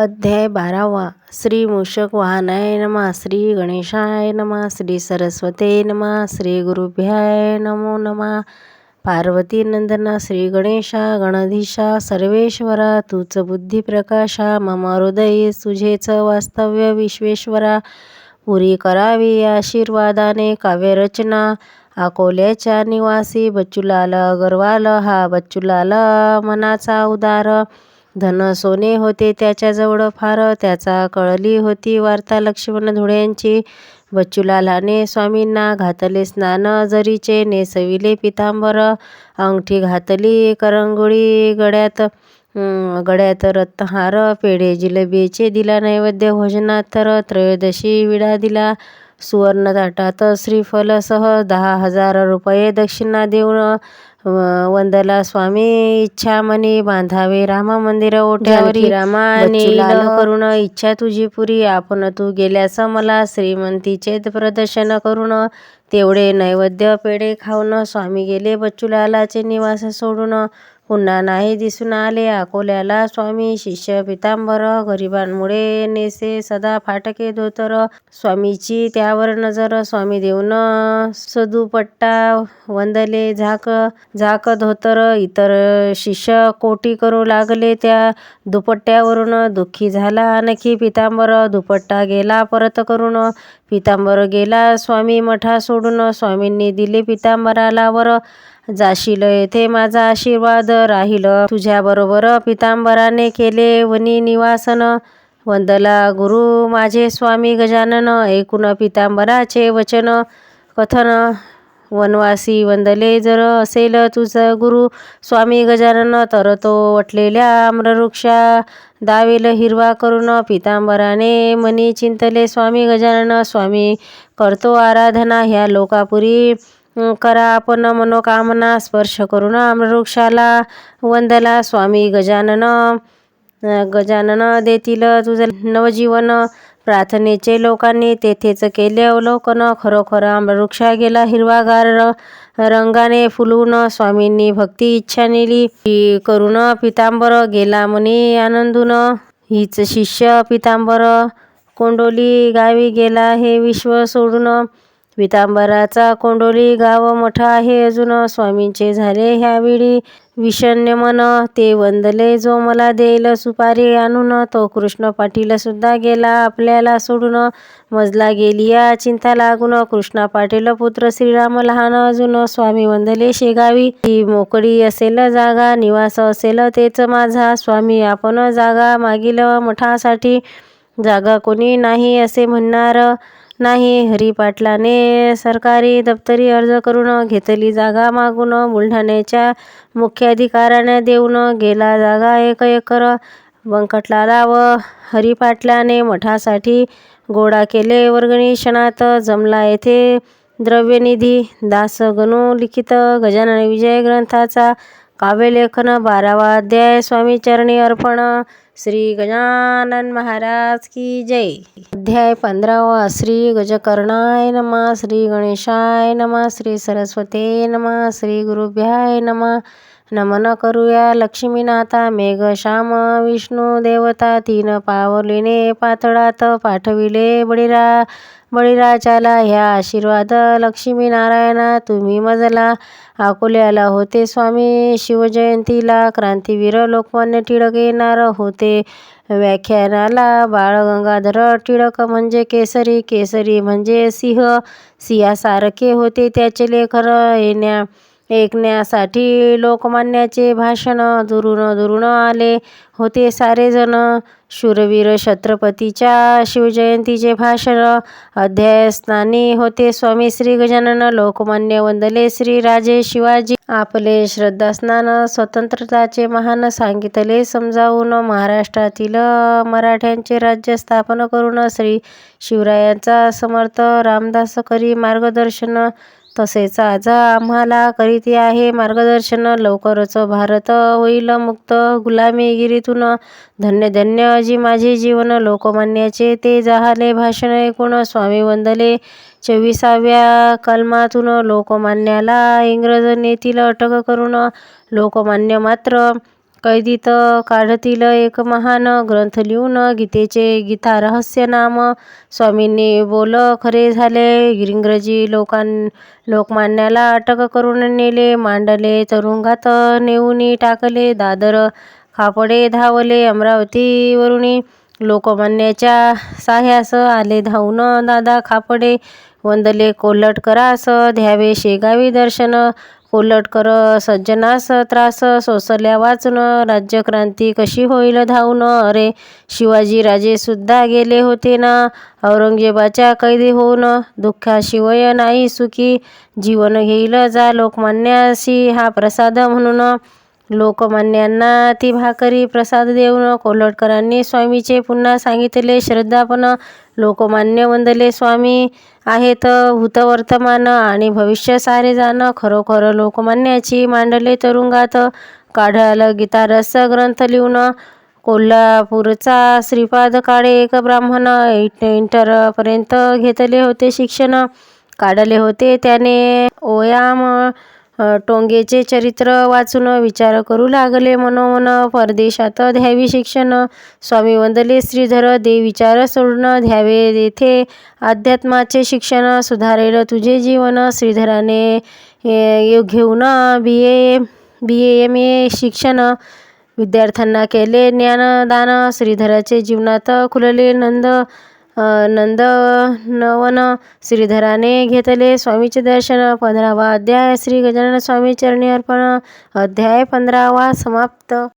अध्याय बारावा. श्री मूषक वाहनाय श्री गणेशाय नमः. श्री सरस्वते नमा. श्री गुरुभ्याय नमो नमः. पार्वती नंदना श्री गणेशा गणधीशा सर्वेश्वरा तूच बुद्धिप्रकाशा मम हृदये तुझेच वास्तव्य विश्वेश्वरा. पुरी करावी आशीर्वादाने काव्यरचना. अकोल्याच्या निवासी बच्चूलाल अगरवाल. हा बच्चूलाल मनाचा उदार. धन सोने होते त्याच्याजवळ फार त्याचा कळली होती वार्ता लक्ष्मण धुळ्यांची. बच्चूलालाने स्वामींना घातले स्नान जरीचे नेसविले पितांबर अंगठी घातली करंगुळी गळ्यात गळ्यात रत्नहार पेढे जिलेबीचे दिला नैवेद्य भोजनात तर त्रयोदशी विडा दिला. सुवर्ण ताटात श्रीफलसह दहा हजार रुपये दक्षिणा देऊन वंदला स्वामी इच्छा मनी बांधावे. राम मंदिर ओट्यावरी रामाने करुण इच्छा तुझी पुरी. आपण तू गेल्यास मला श्रीमंतीचे प्रदर्शन करून तेवढे नैवेद्य पेढे खाऊन स्वामी गेले बच्चूलालाचे निवास सोडून. पुन्हा नाही दिसून आले. अकोल्याला स्वामी शिष्य पितांबर गरिबांमुळे नेसे सदा फाटके धोतर. स्वामीची त्यावर नजर स्वामी देऊन सदुपट्टा वंदले झाक झाक धोतर. इतर शिष्य कोटी करू लागले त्या दुपट्ट्यावरून. दुःखी झाला आणखी पितांबर. दुपट्टा गेला परत करून. पितांबर गेला स्वामी मठा सोडून. स्वामींनी दिले पितांबराला वर. जाशील येथे माझा आशीर्वाद राहील. तुझ्याबरोबर पितांबराने केले वनी निवासन. वंदला गुरु माझे स्वामी गजानन एकूण पितांबराचे वचन कथन. वनवासी वंदले जर असेल तुझा गुरु स्वामी गजानन तर तो वटलेल्या आम्रवृक्षा दावेल हिरवा करून. पितांबराने मनी चिंतले स्वामी गजानन स्वामी करतो आराधना ह्या लोकापुरी. करा आपण मनोकामना स्पर्श करून आम्रवृक्षाला वंदला स्वामी गजानन गजानन देतील तुझं नवजीवन. प्रार्थनेचे लोकांनी तेथेच केले अवलोकन खरोखर आम्रवृक्षा गेला हिरवागार रंगाने फुलवून स्वामींनी भक्ती इच्छा नेली. करून पितांबर गेला मनी आनंदून. हीच शिष्य पितांबर कोंडोली गावी गेला हे विश्व सोडून. पितांबराचा कोंडोली गाव मोठा आहे. अजून स्वामींचे झाले ह्यावेळी विषण्य मन ते वंदले जो मला देईल सुपारी आणून तो कृष्ण पाटील सुद्धा गेला आपल्याला सोडून. मजला गेली या चिंता लागून कृष्णा पाटील पुत्र श्रीराम लहान. अजून स्वामी वंदले शेगावी. ही मोकळी असेल जागा निवास असेल तेच माझा. स्वामी आपण जागा मागील मठासाठी. जागा कोणी नाही असे म्हणणार. नाही. हरिपाटलाने सरकारी दप्तरी अर्ज करून घेतली जागा मागून बुलढाण्याच्या मुख्याधिकाऱ्याने देऊन गेला जागा एक एकर. बंकटलाला व हरिपाटलाने मठासाठी गोळा केले. वर्गणी क्षणात जमला येथे द्रव्यनिधी दासगणू लिखित गजानन विजय ग्रंथाचा काव्यलेखन बारावा अध्याय. स्वामीचरणी अर्पण श्री गजानन महाराज की जय। अध्याय पंधरावा श्री गजकर्णाय नमः श्री गणेशाय नमः श्री सरस्वते नमः श्री गुरुभ्याय नमः। नमन करूया लक्ष्मीनाथा मेघश्याम विष्णू देवता तीन पावलीने पातळात पाठविले बळीरा बळीराजाला ह्या आशीर्वाद लक्ष्मीनारायणा तुम्ही मजला अकोल्याला होते स्वामी शिवजयंतीला क्रांतीवीर लोकमान्य टिळक येणार होते व्याख्यानाला बाळ गंगाधर टिळक म्हणजे केसरी केसरी म्हणजे सिंह सिंहासारखे होते त्याचे लेखन येण्या ऐकण्यासाठी लोकमान्याचे भाषण दुरून दुरून आले होते सारेजण. शूरवीर छत्रपतीच्या शिवजयंतीचे भाषण अध्यायस्थानी होते स्वामी श्री गजानन लोकमान्य वंदले श्री राजे शिवाजी. आपले श्रद्धास्नान स्वतंत्रताचे महान सांगितले समजावून महाराष्ट्रातील मराठ्यांचे राज्य स्थापन करून श्री शिवरायांचा समर्थ रामदास करी मार्गदर्शन तसेच आज आम्हाला करीत आहे मार्गदर्शन. लवकरच भारत होईल मुक्त. गुलामीगिरीतून धन्य धन्य जी माझे जीवन. लोकमान्याचे ते जहाले भाषण ऐकून स्वामी वंदले. चोवीसाव्या कलमातून लोकमान्याला इंग्रज नेतील अटक करून. लोकमान्य मात्र कैदीत काढतील एक महान ग्रंथ लिहून गीतेचे गीता रहस्य नाम. स्वामींनी बोल खरे झाले. इंग्रजी लोकां लोकमान्याला अटक करून नेले. मांडले तरुंगात नेऊन टाकले. दादर खापडे धावले अमरावतीवरुनी. लोकमान्याच्या साह्यास आले धावून. दादा खापडे वंदले कोल्हटकरास द्यावे शेगावी दर्शन. कोल्हटकर सज्जनास त्रास सोसल्या वाचून राज्यक्रांती कशी होईल धावून? अरे शिवाजीराजे सुद्धा गेले होते ना? औरंगजेबाच्या कैदी होऊन? दुःखाशिवय नाही सुखी? जीवन घेईल जा लोकमान्यासी हा प्रसाद म्हणून. लोकमान्यांना ती भाकरी प्रसाद देऊन कोल्हटकरांनी स्वामीचे पुन्हा सांगितले श्रद्धापण लोकमान्य वंदले स्वामी आहेत. भूतवर्तमान आणि भविष्य सारे जाणं खरोखर लोकमान्याची मांडले तरुंगात. काढाल गीतारस ग्रंथ लिहून कोल्हापूरचा श्रीपाद काळे एक ब्राह्मण इंटरपर्यंत घेतले होते शिक्षण. काढले होते त्याने ओयाम टोंगेचे चरित्र वाचून विचार करू लागले मनोमन. परदेशात द्यावी शिक्षण. स्वामी वंदले श्रीधर दे विचार सोडून द्यावे येथे. अध्यात्माचे शिक्षण सुधारेल तुझे जीवन. श्रीधराने घेऊन बी ए बी एम ए शिक्षण. विद्यार्थ्यांना केले ज्ञानदान. श्रीधराचे जीवनात खुलले नंद. नंदनवन श्रीधराने घेतले स्वामीचे दर्शन. पंधरावा अध्याय श्री गजानन स्वामी चरणी अर्पण. अध्याय पंधरावा समाप्त.